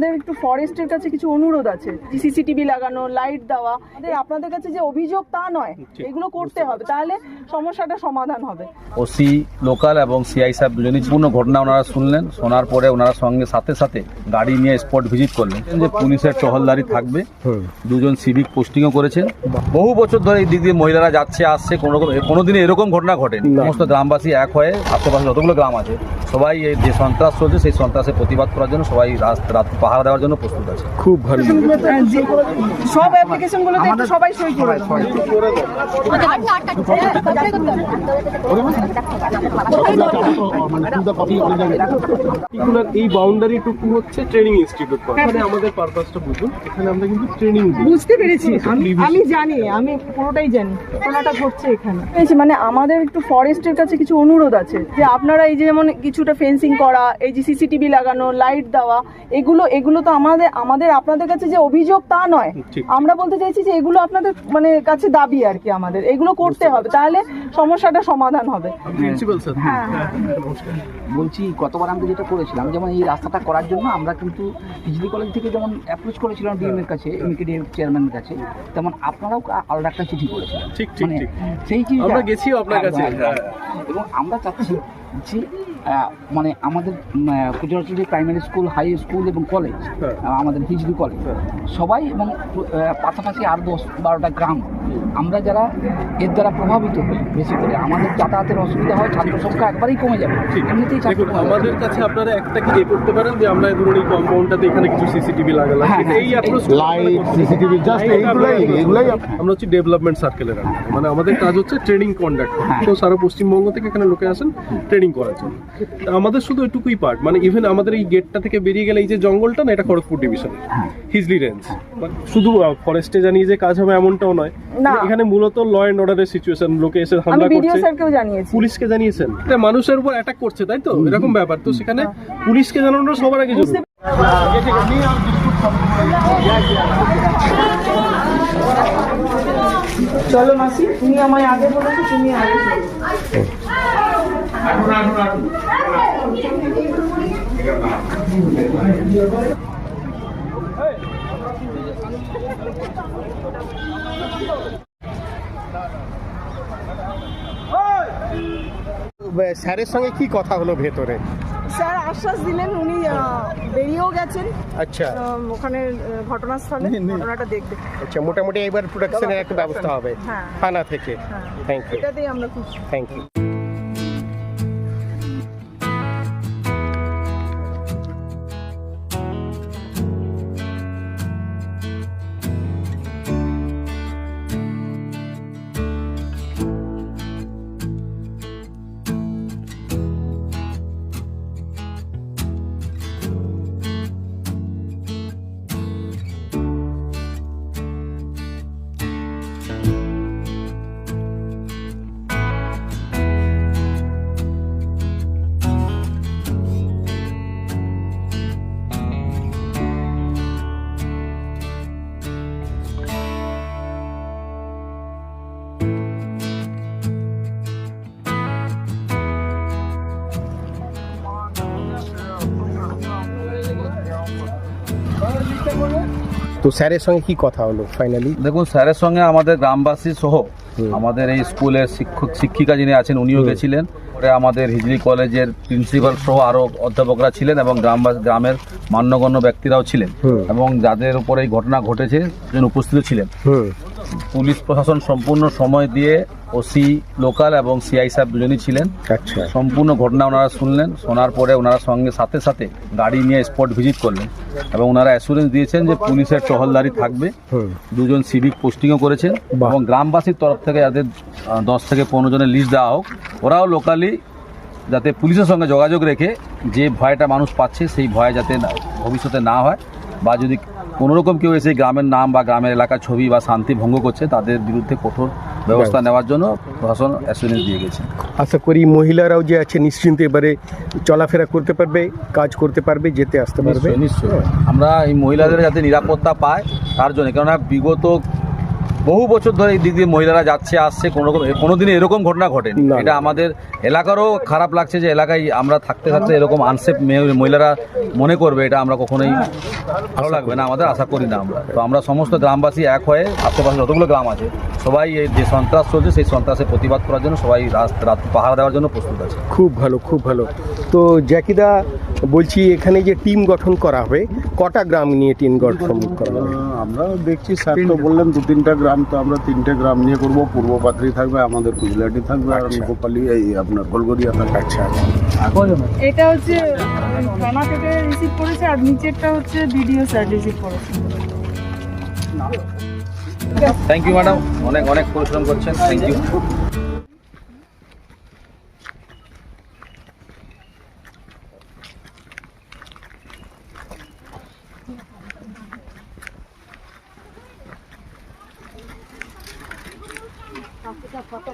আমাদের একটু ফরেস্টের কাছে কিছু অনুরোধ আছে সিসিটিভি লাগানো লাইট দেওয়া। আমাদের আপনাদের কাছে যে অভিযোগ তা নয় এগুলো করতে হবে তাহলে সমস্যাটা সমাধান হবে। ওসি লোকাল এবং সিআই সাহেব দুজনই পূর্ণ ঘটনা ওনারা শুনলেন শোনার পরে ওনারা সঙ্গে সাথে সাথে গাড়ি নিয়ে স্পট ভিজিট করলেন যে পুলিশের টহলদারি থাকবে। দুজন সিভিক পোস্টিংও করেছেন। বহু বছর ধরে এই দিক দিয়ে মহিলারা যাচ্ছে আসছে কোনো রকম কোনোদিনই এরকম ঘটনা ঘটে সমস্ত গ্রামবাসী এক হয়ে আশেপাশে যতগুলো গ্রাম আছে সবাই এই যে সন্ত্রাস চলছে সেই সন্ত্রাসের প্রতিবাদ করার জন্য সবাই রাত রাত পাহারা দেওয়ার জন্য প্রস্তুত আছে। খুব ভালো। সব অ্যাপ্লিকেশন গুলোতে সবাই সই করে এই বাউন্ডারি টুকু হচ্ছে ট্রেনিং ইনস্টিটিউট মানে আমাদের পারপাসটা বুঝুন। এখানে আমরা কিন্তু ট্রেনিং বুঝতে পেরেছি। আমি জানি আমি পুরোটাই জানি। ঘটনাটা ঘটছে এখানে। মানে আমাদের একটু ফরেস্টের কাছে কিছু অনুরোধ আছে যে আপনারা এই যে যেমন কিছুটা ফেন্সিং করা এই যে সিসিটিভি লাগানো লাইট দেওয়া এগুলো এগুলো তো আমাদের আমাদের আপনাদের কাছে যে অভিযোগ তা নয়। আমরা বলতে চাইছি যে এগুলো আপনাদের মানে কাছে দাবি আর কি আমাদের। এগুলো করতে হবে তাহলে সমস্যাটা সমাধান হবে। প্রিন্সিপাল হ্যাঁ। বলছি গতবার আমরা যেটা করেছিলাম যেমন এই রাস্তাটা করার জন্য আমরা কিন্তু বিজলি কলেজ থেকে যেমন অ্যাপ্রোচ করেছিলাম ডিএম এর কাছে এমকেডি চেয়ারম্যানের কাছে তেমন আপনারাও আলাদা একটা চিঠি করেছিলেন। ঠিক, ঠিক, মানে সেই চিঠিটা আমরা গেছিও আপনার কাছে। হ্যাঁ। এবং আমরা চাচ্ছি যে মানে আমাদের Gujarati primary school high school এবং কলেজ হ্যাঁ। আমাদের বিজলি কলেজ সবাই এবং পাশাপাশি আর দশ বারোটা গ্রাম। আমরা যারা এর দ্বারা প্রভাবিত হই বেশি করে আমাদের যাতায়াতের অসুবিধা হয় ছাত্র সংখ্যা একবারেই কমে যাবে। ঠিক। এমনিতেই আমাদের কাছে আপনারা একটা কি করতে পারেন যে আমরা ধরুন এই কম্পাউন্ডটাতে এখানে কিছু সিসিটিভি লাগালাম। হ্যাঁ, এই হ্যাঁ, অ্যাপ্রোচ লাইট সিসিটিভি জাস্ট এইগুলাই এগুলাই আমরা হচ্ছে ডেভেলপমেন্ট সার্কেলের মানে আমাদের কাজ হচ্ছে ট্রেনিং কন্ডাক্ট হ্যাঁ। তো সারা পশ্চিমবঙ্গ থেকে এখানে লোকে আসেন ট্রেনিং করার জন্য। আমাদের শুধু এটুকুই পার্ট মানে ইভেন আমাদের এই গেটটা থেকে বেরিয়ে গেলে এই যে জঙ্গলটা না এটা খড়গপুর ডিভিশন হিজলি রেঞ্জ শুধু ফরেস্টে জানিয়ে যে কাজ হবে এমনটাও নয়। এখানে মূলত ল অ্যান্ড অর্ডারের সিচুয়েশন লোকে এসে হামলা করছে। স্যারকেও জানিয়েছি। পুলিশকে জানিয়েছেন। এটা মানুষের উপর অ্যাটাক করছে তাই তো? এরকম ব্যাপার। তো সেখানে পুলিশকে জানানোটা সবার আগে জরুরি। চলো মাসি তুমি আমায় আগে বলেছ তুমি আগে। স্যারের সঙ্গে কি কথা হলো ভেতরে? স্যার আশ্বাস দিলেন উনি বেরিয়েও গেছেন। আচ্ছা। ওখানে ঘটনাস্থলে ঘটনাটা দেখবে আচ্ছা মোটামুটি এবার প্রোডাকশনের একটা ব্যবস্থা হবে। হ্যাঁ। থানা থেকে। থ্যাংক ইউ এটাতেই আমরা খুশি। থ্যাংক ইউ তো স্যারের সঙ্গে কি কথা হলো ফাইনালি দেখুন স্যারের সঙ্গে আমাদের গ্রামবাসী সহ আমাদের এই স্কুলের শিক্ষক শিক্ষিকা যিনি আছেন উনিও গেছিলেন। পরে আমাদের হিজলি কলেজের প্রিন্সিপাল সহ আরও অধ্যাপকরা ছিলেন এবং গ্রামবাসী গ্রামের মান্যগণ্য ব্যক্তিরাও ছিলেন এবং যাদের উপরে এই ঘটনা ঘটেছে উপস্থিত ছিলেন। পুলিশ প্রশাসন সম্পূর্ণ সময় দিয়ে ওসি লোকাল এবং সিআই সাহেব দুজনই ছিলেন। আচ্ছা। সম্পূর্ণ ঘটনা ওনারা শুনলেন শোনার পরে ওনারা সঙ্গে সাথে সাথে গাড়ি নিয়ে স্পট ভিজিট করলেন এবং ওনারা অ্যাসুরেন্স দিয়েছেন যে পুলিশের টহলদারি থাকবে। দুজন সিভিক পোস্টিংও করেছেন এবং গ্রামবাসীর তরফ থেকে যাদের দশ থেকে পনেরো জনের লিস্ট দেওয়া হোক ওরাও লোকালি যাতে পুলিশের সঙ্গে যোগাযোগ রেখে যে ভয়টা মানুষ পাচ্ছে সেই ভয় যাতে ভবিষ্যতে না হয় বা যদি কোনোরকম কেউ এসে গ্রামের নাম বা গ্রামের এলাকার ছবি বা শান্তি ভঙ্গ করছে তাদের বিরুদ্ধে কঠোর ব্যবস্থা নেওয়ার জন্য প্রশাসন অ্যাসুরেন্স দিয়ে গেছে। আশা করি মহিলারাও যে আছে নিশ্চিন্তে এবারে চলাফেরা করতে পারবে কাজ করতে পারবে যেতে আসতে পারবে। নিশ্চয়ই নিশ্চয়ই। আমরা এই মহিলাদের যাতে নিরাপত্তা পায় তার জন্য। কেননা বিগত বহু বছর ধরে এই দিক দিয়ে মহিলারা যাচ্ছে আসছে কোনো রকম কোনোদিনই এরকম ঘটনা ঘটেনি। না। এটা আমাদের এলাকারও খারাপ লাগছে যে এলাকায় আমরা থাকতে থাকতে এরকম আনসেফ মহিলারা মনে করবে এটা আমরা কখনোই ভালো লাগবে না আমাদের আশা করি না আমরা। তো আমরা সমস্ত গ্রামবাসী এক হয়ে আশেপাশে যতগুলো গ্রাম আছে সবাই এই যে সন্ত্রাস চলছে সেই সন্ত্রাসের প্রতিবাদ করার জন্য সবাই রাত রাত পাহারা দেওয়ার জন্য প্রস্তুত আছে। খুব ভালো খুব ভালো। তো জ্যাকিদা বলছি এখানে যে টিম গঠন করা হবে কটা গ্রাম নিয়ে টিম গঠন করা হবে? আমরা দেখছি স্যার তো বললেন দু তিনটা গ্রাম তো আমরা তিনটে গ্রাম নিয়ে করব। পূর্ব পাত্রি থাকবে আমাদের কুজলাটি থাকবে আর গোপালি এই আপনার গোলগড়িয়া থাকবে। আচ্ছা এটা হচ্ছে থানা থেকে রিসিভ করেছে আর নিচেরটা হচ্ছে বিডিও স্যার রিসিভ করেছে। থ্যাংক ইউ ম্যাডাম অনেক অনেক পরিশ্রম করছেন। Thank you photo